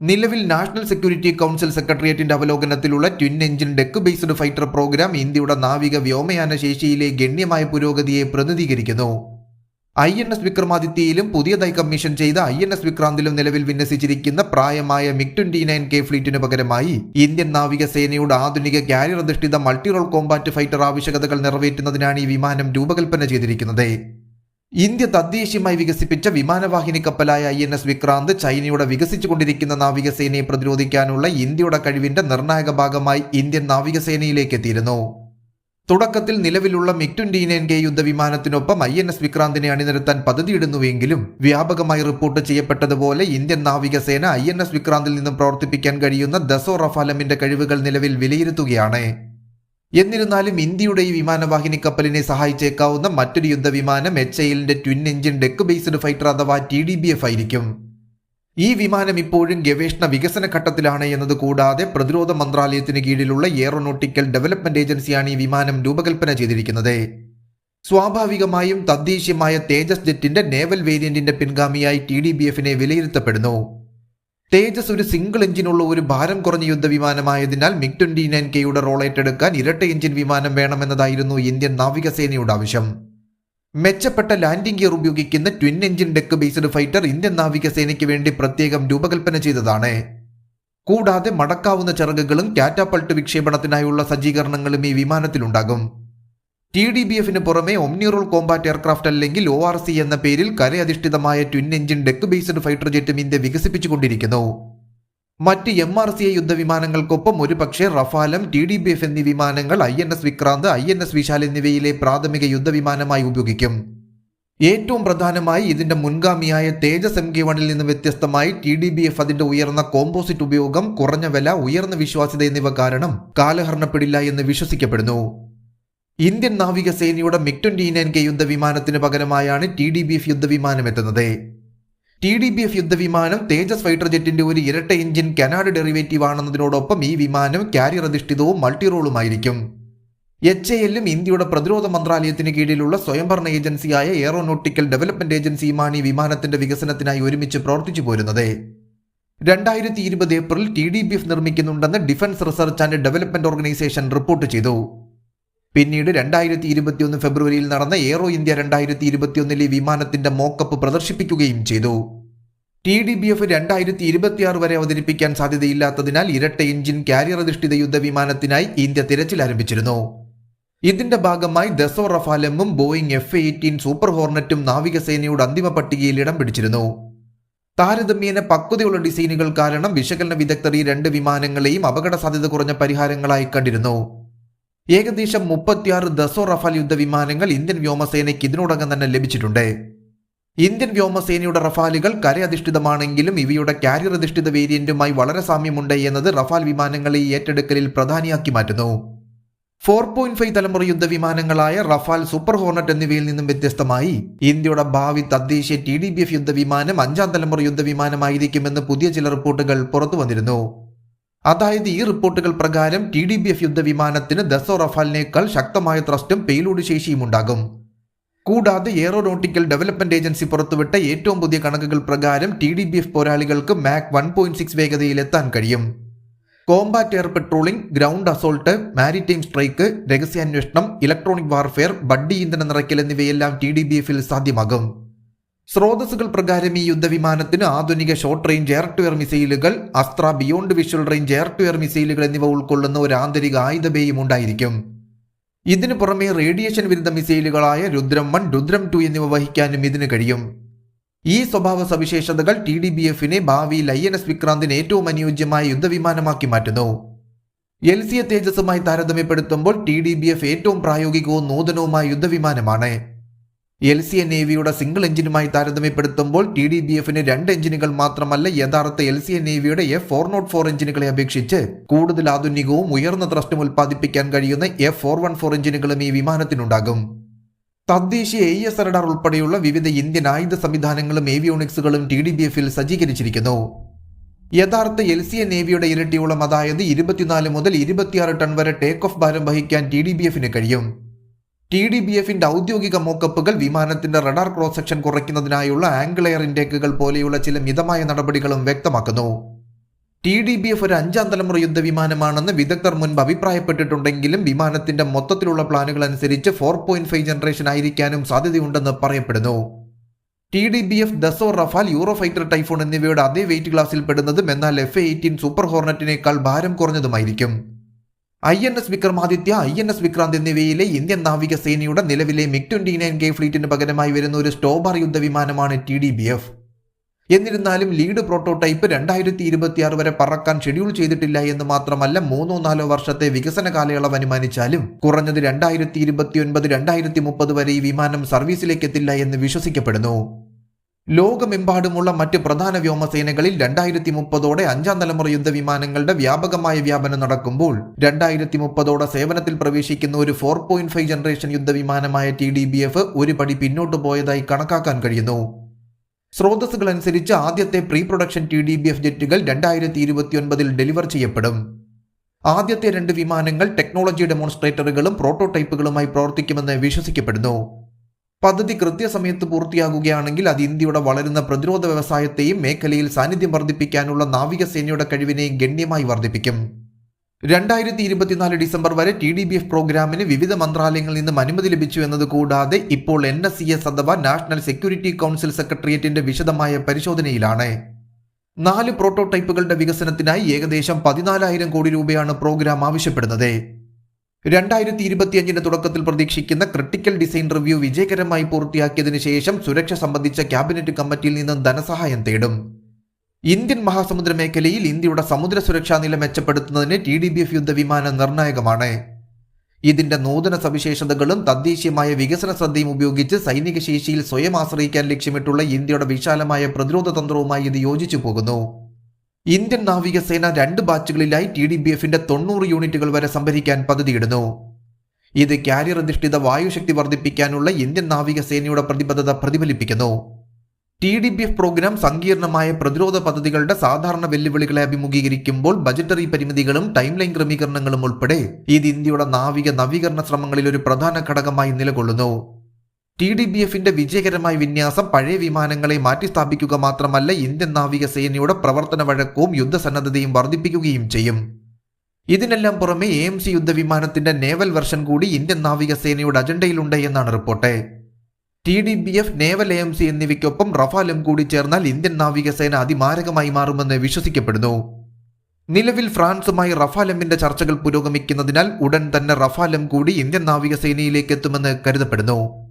നിലവിൽ national security council സെക്രട്ടേറിയറ്റിന്റെ അവലോകനത്തിലുള്ള twin engine deck based fighter program ഇന്ത്യയുടെ നാവിക വ്യോമയാന ശേഷിയിലെ ഗണ്യമായ പുരോഗതിയെ പ്രതിനിധീകരിക്കുന്നു. ഐ എൻ എസ് വിക്രമാദിത്യയിലും പുതിയതായി കമ്മീഷൻ ചെയ്ത ഐ എൻ എസ് വിക്രാന്തിലും നിലവിൽ വിന്യസിച്ചിരിക്കുന്ന പ്രായമായ മിഗ് ട്വന്റി നയൻ കെ ഫ്ലീറ്റിനു പകരമായി ഇന്ത്യൻ നാവികസേനയുടെ ആധുനിക കാരിയർ അധിഷ്ഠിത മൾട്ടി റോൾ കോമ്പാറ്റ് ഫൈറ്റർ ആവശ്യകതകൾ നിറവേറ്റുന്നതിനാണ് ഈ വിമാനം രൂപകൽപ്പന ചെയ്തിരിക്കുന്നത്. ഇന്ത്യ തദ്ദേശീയമായി വികസിപ്പിച്ച വിമാനവാഹിനി കപ്പലായ ഐ എൻ എസ് വിക്രാന്ത് ചൈനയുടെ വികസിച്ചുകൊണ്ടിരിക്കുന്ന നാവികസേനയെ പ്രതിരോധിക്കാനുള്ള ഇന്ത്യയുടെ കഴിവിന്റെ നിർണായക ഭാഗമായി ഇന്ത്യൻ നാവികസേനയിലേക്ക് എത്തിയിരുന്നു തുടക്കത്തിൽ നിലവിലുള്ള മിക് ട്വന്റി നയൻ യുദ്ധവിമാനത്തിനൊപ്പം ഐ എൻ എസ് വിക്രാന്തിനെ അണിനിരത്താൻ പദ്ധതിയിടുന്നുവെങ്കിലും വ്യാപകമായി റിപ്പോർട്ട് ചെയ്യപ്പെട്ടതുപോലെ ഇന്ത്യൻ നാവികസേന ഐ എൻ എസ് വിക്രാന്തിൽ നിന്നും പ്രവർത്തിപ്പിക്കാൻ കഴിയുന്ന ദസോ റഫാലമിന്റെ കഴിവുകൾ നിലവിൽ വിലയിരുത്തുകയാണ്. എന്നിരുന്നാലും ഇന്ത്യയുടെ ഈ വിമാനവാഹിനി കപ്പലിനെ സഹായിച്ചേക്കാവുന്ന മറ്റൊരു യുദ്ധവിമാനം എച്ച് എല്ലിന്റെ twin engine deck based fighter അഥവാ ടി ഡി ബി എഫ് ആയിരിക്കും. ഈ വിമാനം ഇപ്പോഴും ഗവേഷണ വികസന ഘട്ടത്തിലാണ് എന്നത് കൂടാതെ പ്രതിരോധ മന്ത്രാലയത്തിന് കീഴിലുള്ള എയറോനോട്ടിക്കൽ ഡെവലപ്മെന്റ് ഏജൻസിയാണ് ഈ വിമാനം രൂപകൽപ്പന ചെയ്തിരിക്കുന്നത്. സ്വാഭാവികമായും തദ്ദേശീയമായ തേജസ് ജെറ്റിന്റെ നേവൽ വേരിയന്റിന്റെ പിൻഗാമിയായി ടി ഡി ബി എഫിനെ വിലയിരുത്തപ്പെടുന്നു. തേജസ് ഒരു സിംഗിൾ എഞ്ചിനുള്ള ഒരു ഭാരം കുറഞ്ഞ യുദ്ധവിമാനമായതിനാൽ മിഗ് ട്വന്റി നയൻ കെയുടെ റോൾ ഏറ്റെടുക്കാൻ ഇരട്ട എഞ്ചിൻ വിമാനം വേണമെന്നതായിരുന്നു ഇന്ത്യൻ നാവികസേനയുടെ ആവശ്യം. മെച്ചപ്പെട്ട ലാൻഡിംഗ് ഗിയർ ഉപയോഗിക്കുന്ന twin engine deck based fighter Indian നാവികസേനയ്ക്ക് വേണ്ടി പ്രത്യേകം രൂപകൽപ്പന ചെയ്തതാണ്. കൂടാതെ മടക്കാവുന്ന ചിറകുകളും കാറ്റാപ്പൾട്ട് വിക്ഷേപണത്തിനായുള്ള സജ്ജീകരണങ്ങളും ഈ വിമാനത്തിലുണ്ടാകും. ടി ഡി ബി എഫിന് പുറമെ ഒമ്നിറോൾ കോമ്പാറ്റ് എയർക്രാഫ്റ്റ് അല്ലെങ്കിൽ ഒ ആർ സി എന്ന പേരിൽ കരയധിഷ്ഠിതമായ twin engine deck based fighter ജെറ്റും India വികസിപ്പിച്ചുകൊണ്ടിരിക്കുന്നു. മറ്റ് എം ആർ സി എ യുദ്ധവിമാനങ്ങൾക്കൊപ്പം ഒരുപക്ഷെ റഫാലം ടി ഡി ബി എഫ് എന്നീ വിമാനങ്ങൾ I N S Vikrant I N S Vishal എന്നിവയിലെ പ്രാഥമിക യുദ്ധവിമാനമായി ഉപയോഗിക്കും. ഏറ്റവും പ്രധാനമായി ഇതിന്റെ മുൻഗാമിയായ തേജസ് എം കെ വണിൽ നിന്ന് വ്യത്യസ്തമായി ടി ഡി ബി എഫ് അതിന്റെ ഉയർന്ന കോമ്പോസിറ്റ് ഉപയോഗം കുറഞ്ഞ വില ഉയർന്ന വിശ്വാസ്യത എന്നിവ കാരണം കാലഹരണപ്പെടില്ല എന്ന് വിശ്വസിക്കപ്പെടുന്നു. ഇന്ത്യൻ നാവികസേനയുടെ മിഗ് ട്വന്റി നയൻ കെ യുദ്ധവിമാനത്തിന് പകരമായാണ് ടി ഡി ബി എഫ് യുദ്ധവിമാനം എത്തുന്നത് ടി ഡി ബി എഫ് യുദ്ധവിമാനം തേജസ് ഫൈറ്റർ ജെറ്റിന്റെ ഒരു ഇരട്ട എഞ്ചിൻ കനാഡ് ഡെറിവേറ്റീവ് ആണെന്നതിനോടൊപ്പം ഈ വിമാനം കാരിയർ അധിഷ്ഠിതവും മൾട്ടി റോളുമായിരിക്കും എച്ച് എ എല്ലും ഇന്ത്യയുടെ പ്രതിരോധ മന്ത്രാലയത്തിന് കീഴിലുള്ള സ്വയംഭരണ ഏജൻസിയായ എയറോനോട്ടിക്കൽ ഡെവലപ്മെന്റ് ഏജൻസിയുമാണ് ഈ വിമാനത്തിന്റെ വികസനത്തിനായി ഒരുമിച്ച് പ്രവർത്തിച്ചു പോരുന്നത്. രണ്ടായിരത്തി ഇരുപത് April T D B F നിർമ്മിക്കുന്നുണ്ടെന്ന് defence research and development organisation report ചെയ്തു. പിന്നീട് രണ്ടായിരത്തി ഇരുപത്തിയൊന്ന് ഫെബ്രുവരിയിൽ നടന്ന എയറോ ഇന്ത്യ രണ്ടായിരത്തി ഇരുപത്തിയൊന്നിലെ വിമാനത്തിന്റെ മോക്കപ്പ് പ്രദർശിപ്പിക്കുകയും ചെയ്തു. ടി ഡി ബി എഫ് രണ്ടായിരത്തി ഇരുപത്തിയാറ് വരെ അവതരിപ്പിക്കാൻ സാധ്യതയില്ലാത്തതിനാൽ ഇരട്ട എഞ്ചിൻ കാരിയർ അധിഷ്ഠിത യുദ്ധവിമാനത്തിനായി ഇന്ത്യ തിരച്ചിൽ ആരംഭിച്ചിരുന്നു. ഇതിന്റെ ഭാഗമായി ദസോ റഫാലെമ്മും ബോയിങ് എഫ് എയ്റ്റീൻ സൂപ്പർ ഹോർണറ്റും നാവികസേനയുടെ അന്തിമ പട്ടികയിൽ ഇടം പിടിച്ചിരുന്നു. താരതമ്യേന പക്വതയുള്ള ഡിസൈനുകൾ കാരണം വിശകലന വിദഗ്ധർ ഈ രണ്ട് വിമാനങ്ങളെയും അപകട സാധ്യത കുറഞ്ഞ പരിഹാരങ്ങളായി കണ്ടിരുന്നു. ഏകദേശം മുപ്പത്തിയാറ് ദസോ റഫാൽ യുദ്ധവിമാനങ്ങൾ ഇന്ത്യൻ വ്യോമസേനയ്ക്ക് ഇതിനോടകം തന്നെ ലഭിച്ചിട്ടുണ്ട്. ഇന്ത്യൻ വ്യോമസേനയുടെ റഫാലുകൾ കരയധിഷ്ഠിതമാണെങ്കിലും ഇവയുടെ കാരിയർ അധിഷ്ഠിത വേരിയന്റുമായി വളരെ സാമ്യമുണ്ട് എന്നത് റഫാൽ വിമാനങ്ങളെ ഏറ്റെടുക്കലിൽ പ്രധാനിയാക്കി മാറ്റുന്നു. ഫോർ പോയിന്റ് ഫൈവ് തലമുറ യുദ്ധവിമാനങ്ങളായ റഫാൽ സൂപ്പർ ഹോർണറ്റ് എന്നിവയിൽ നിന്നും വ്യത്യസ്തമായി ഇന്ത്യയുടെ ഭാവി തദ്ദേശീയ ടി ഡി ബി എഫ് യുദ്ധവിമാനം അഞ്ചാം തലമുറ യുദ്ധവിമാനമായിരിക്കുമെന്ന് പുതിയ ചില റിപ്പോർട്ടുകൾ പുറത്തു വന്നിരുന്നു അതായത് ഈ റിപ്പോർട്ടുകൾ പ്രകാരം ടി ഡി ബി എഫ് യുദ്ധവിമാനത്തിന് ദസോ റഫാലിനേക്കാൾ ശക്തമായ ത്രസ്റ്റും പേലോഡ് ശേഷിയും ഉണ്ടാകും. കൂടാതെ എയറോനോട്ടിക്കൽ ഡെവലപ്മെന്റ് ഏജൻസി പുറത്തുവിട്ട ഏറ്റവും പുതിയ കണക്കുകൾ പ്രകാരം ടി ഡി ബി എഫ് പോരാളികൾക്ക് മാക് വൺ പോയിന്റ് സിക്സ് വേഗതയിൽ എത്താൻ കഴിയും. Combat air patrolling ground assault maritime strike രഹസ്യാന്വേഷണം electronic warfare buddy ഇന്ധന നിറയ്ക്കൽ എന്നിവയെല്ലാം ടി ഡി ബി എഫിൽ സാധ്യമാകും. സ്രോതസ്സുകൾ പ്രകാരം ഈ യുദ്ധവിമാനത്തിന് ആധുനിക short range air to air മിസൈലുകൾ Astra beyond visual range air to air മിസൈലുകൾ എന്നിവ ഉൾക്കൊള്ളുന്ന ഒരു ആന്തരിക ആയുധബേയും ഉണ്ടായിരിക്കും. ഇതിനു പുറമെ റേഡിയേഷൻ വിരുദ്ധ മിസൈലുകളായ രുദ്രം വൺ രുദ്രം ടു എന്നിവ വഹിക്കാനും ഇതിന് കഴിയും. ഈ സ്വഭാവ സവിശേഷതകൾ ടി ഡി ബി എഫിനെ ഭാവിയിൽ ഐ എൻ എസ് വിക്രാന്തിന് ഏറ്റവും അനുയോജ്യമായ യുദ്ധവിമാനമാക്കി മാറ്റുന്നു. എൽ സി എ തേജസുമായി താരതമ്യപ്പെടുത്തുമ്പോൾ ടി ഡി ബി എഫ് ഏറ്റവും പ്രായോഗികവും നൂതനവുമായ യുദ്ധവിമാനമാണ്. എൽ സി എ നേവിയുടെ സിംഗിൾ എഞ്ചിനുമായി താരതമ്യപ്പെടുത്തുമ്പോൾ ടി ഡി ബി എഫിന് രണ്ട് എഞ്ചിനുകൾ മാത്രമല്ല യഥാർത്ഥ എൽ സി എ നേവിയുടെ എഫ് ഫോർ നോട്ട് ഫോർ എഞ്ചിനുകളെ അപേക്ഷിച്ച് കൂടുതൽ ആധുനികവും ഉയർന്ന ത്രസ്റ്റും ഉൽപ്പാദിപ്പിക്കാൻ കഴിയുന്ന എഫ് ഫോർ വൺ ഫോർ എഞ്ചിനുകളും ഈ വിമാനത്തിനുണ്ടാകും. തദ്ദേശീയ എ എസ് റഡാർ ഉൾപ്പെടെയുള്ള വിവിധ ഇന്ത്യൻ ആയുധ സംവിധാനങ്ങളും ഏവിയോണിക്സുകളും ടി ഡി ബി എഫിൽ സജ്ജീകരിച്ചിരിക്കുന്നു. യഥാർത്ഥ എൽ സി എ നേവിയുടെ ഇരട്ടിയോളം അതായത് ഇരുപത്തിനാല് മുതൽ ഇരുപത്തിയാറ് ടൺ വരെ ടേക്ക് ഓഫ് ഭാരം വഹിക്കാൻ ടി ഡി ബി എഫിന് കഴിയും. ടി ഡി ബി എഫിന്റെ ഔദ്യോഗിക മോക്കപ്പുകൾ വിമാനത്തിന്റെ റഡാർ ക്രോസ് സെക്ഷൻ കുറയ്ക്കുന്നതിനായുള്ള ആംഗിൾ എയർ ഇൻടേക്കുകൾ പോലെയുള്ള ചില മിതമായ നടപടികളും വ്യക്തമാക്കുന്നു. ടി ഡി ബി എഫ് ഒരു അഞ്ചാം തലമുറ യുദ്ധവിമാനമാണെന്ന് വിദഗ്ധർ മുൻപ് അഭിപ്രായപ്പെട്ടിട്ടുണ്ടെങ്കിലും വിമാനത്തിന്റെ മൊത്തത്തിലുള്ള പ്ലാനുകൾ അനുസരിച്ച് ഫോർ പോയിന്റ് ഫൈവ് ജനറേഷൻ ആയിരിക്കാനും സാധ്യതയുണ്ടെന്ന് പറയപ്പെടുന്നു. T D B F Dassault Rafale Eurofighter Typhoon എന്നിവയുടെ അതേ വെയിറ്റ് ക്ലാസ്സിൽ പെടുന്നതും എന്നാൽ എഫ് എയ്റ്റീൻ സൂപ്പർ ഹോർണറ്റിനേക്കാൾ ഭാരം കുറഞ്ഞതുമായിരിക്കും. I N S Vikramaditya I N S Vikrant എന്നിവയിലെ ഇന്ത്യൻ നാവികസേനയുടെ നിലവിലെ മിക് ട്വന്റി നയൻ കെ ഫ്ലീറ്റിന് പകരമായി വരുന്ന ഒരു സ്റ്റോബാർ യുദ്ധവിമാനമാണ് ടി ഡി ബി എഫ്. എന്നിരുന്നാലും ലീഡ് പ്രോട്ടോടൈപ്പ് രണ്ടായിരത്തി ഇരുപത്തിയാറ് വരെ പറക്കാൻ ഷെഡ്യൂൾ ചെയ്തിട്ടില്ല എന്ന് മാത്രമല്ല മൂന്നോ നാലോ വർഷത്തെ വികസന കാലയളവ് അനുമാനിച്ചാലും കുറഞ്ഞത് രണ്ടായിരത്തി ഇരുപത്തിയൊൻപത് രണ്ടായിരത്തി മുപ്പത് വരെ ഈ വിമാനം സർവീസിലേക്ക് എത്തില്ല എന്ന് വിശ്വസിക്കപ്പെടുന്നു. ലോകമെമ്പാടുമുള്ള മറ്റ് പ്രധാന വ്യോമസേനകളിൽ രണ്ടായിരത്തി മുപ്പതോടെ അഞ്ചാം തലമുറ യുദ്ധവിമാനങ്ങളുടെ വ്യാപകമായ വ്യാപനം നടക്കുമ്പോൾ രണ്ടായിരത്തി മുപ്പതോടെ സേവനത്തിൽ പ്രവേശിക്കുന്ന ഒരു ഫോർ പോയിന്റ് ഫൈവ് ജനറേഷൻ യുദ്ധവിമാനമായ ടി ഡി ബി എഫ് ഒരു പടി പിന്നോട്ട് പോയതായി കണക്കാക്കാൻ കഴിയുന്നു. സ്രോതസ്സുകൾ അനുസരിച്ച് ആദ്യത്തെ pre production T D B F ജെറ്റുകൾ രണ്ടായിരത്തി ഇരുപത്തിയൊൻപതിൽ ഡെലിവർ ചെയ്യപ്പെടും. ആദ്യത്തെ രണ്ട് വിമാനങ്ങൾ ടെക്നോളജി ഡെമോൺസ്ട്രേറ്ററുകളും പ്രോട്ടോടൈപ്പുകളുമായി പ്രവർത്തിക്കുമെന്ന് വിശ്വസിക്കപ്പെടുന്നു. പദ്ധതി കൃത്യസമയത്ത് പൂർത്തിയാകുകയാണെങ്കിൽ അത് ഇന്ത്യയുടെ വളരുന്ന പ്രതിരോധ വ്യവസായത്തെയും മേഖലയിൽ സാന്നിധ്യം വർദ്ധിപ്പിക്കാനുള്ള നാവികസേനയുടെ കഴിവിനെയും ഗണ്യമായി വർദ്ധിപ്പിക്കും. രണ്ടായിരത്തി ഇരുപത്തിനാല് ഡിസംബർ വരെ ടി ഡി ബി എഫ് പ്രോഗ്രാമിന് വിവിധ മന്ത്രാലയങ്ങളിൽ നിന്നും അനുമതി ലഭിച്ചു എന്നത് കൂടാതെ ഇപ്പോൾ എൻ എസ് സി എസ് അഥവാ നാഷണൽ സെക്യൂരിറ്റി കൗൺസിൽ സെക്രട്ടേറിയറ്റിന്റെ വിശദമായ പരിശോധനയിലാണ്. നാല് പ്രോട്ടോടൈപ്പുകളുടെ വികസനത്തിനായി ഏകദേശം പതിനാലായിരം കോടി രൂപയാണ് പ്രോഗ്രാം ആവശ്യപ്പെടുന്നത്. രണ്ടായിരത്തി ഇരുപത്തിയഞ്ചിന്റെ തുടക്കത്തിൽ പ്രതീക്ഷിക്കുന്ന ക്രിട്ടിക്കൽ ഡിസൈൻ റിവ്യൂ വിജയകരമായി പൂർത്തിയാക്കിയതിനു ശേഷം സുരക്ഷ സംബന്ധിച്ച ക്യാബിനറ്റ് കമ്മിറ്റിയിൽ നിന്നും ധനസഹായം തേടും. ഇന്ത്യൻ മഹാസമുദ്ര മേഖലയിൽ ഇന്ത്യയുടെ സമുദ്ര സുരക്ഷാ നില മെച്ചപ്പെടുത്തുന്നതിന് ടി ഡി ബി എഫ് യുദ്ധവിമാനം നിർണായകമാണ്. ഇതിന്റെ നൂതന സവിശേഷതകളും തദ്ദേശീയമായ വികസന ശ്രദ്ധയും ഉപയോഗിച്ച് സൈനിക ശേഷിയിൽ സ്വയം ആശ്രയിക്കാൻ ലക്ഷ്യമിട്ടുള്ള ഇന്ത്യയുടെ വിശാലമായ പ്രതിരോധ തന്ത്രവുമായി ഇത് യോജിച്ചു പോകുന്നു. ഇന്ത്യൻ നാവികസേന രണ്ട് ബാച്ചുകളിലായി ടി ഡി ബി എഫിന്റെ തൊണ്ണൂറ് യൂണിറ്റുകൾ വരെ സംഭരിക്കാൻ പദ്ധതിയിടുന്നു. ഇത് കാരിയർ അധിഷ്ഠിത വായുശക്തി വർദ്ധിപ്പിക്കാനുള്ള ഇന്ത്യൻ നാവികസേനയുടെ പ്രതിബദ്ധത പ്രതിഫലിപ്പിക്കുന്നു. T D B F programme സങ്കീർണമായ പ്രതിരോധ പദ്ധതികളുടെ സാധാരണ വെല്ലുവിളികളെ അഭിമുഖീകരിക്കുമ്പോൾ ബജറ്ററി പരിമിതികളും ടൈം ലൈൻ ക്രമീകരണങ്ങളും ഉൾപ്പെടെ ഇത് ഇന്ത്യയുടെ നാവിക നവീകരണ ശ്രമങ്ങളിൽ ഒരു പ്രധാന ഘടകമായി നിലകൊള്ളുന്നു. ടി ഡി ബി എഫിന്റെ വിജയകരമായ വിന്യാസം പഴയ വിമാനങ്ങളെ മാറ്റിസ്ഥാപിക്കുക മാത്രമല്ല ഇന്ത്യൻ നാവികസേനയുടെ പ്രവർത്തന വഴക്കവും യുദ്ധസന്നദ്ധതയും വർദ്ധിപ്പിക്കുകയും ചെയ്യും. ഇതിനെല്ലാം പുറമെ എ എം സി യുദ്ധവിമാനത്തിന്റെ നേവൽ വെർഷൻ കൂടി ഇന്ത്യൻ നാവികസേനയുടെ അജണ്ടയിലുണ്ട് എന്നാണ് report. T D B F naval A M C എന്നിവയ്ക്കൊപ്പം റഫാലും കൂടി ചേർന്നാൽ ഇന്ത്യൻ നാവികസേന അതിമാരകമായി മാറുമെന്ന് വിശ്വസിക്കപ്പെടുന്നു. നിലവിൽ ഫ്രാൻസുമായി റഫാലമ്മിന്റെ ചർച്ചകൾ പുരോഗമിക്കുന്നതിനാൽ ഉടൻ തന്നെ റഫാലം കൂടി ഇന്ത്യൻ നാവികസേനയിലേക്ക് എത്തുമെന്ന് കരുതപ്പെടുന്നു.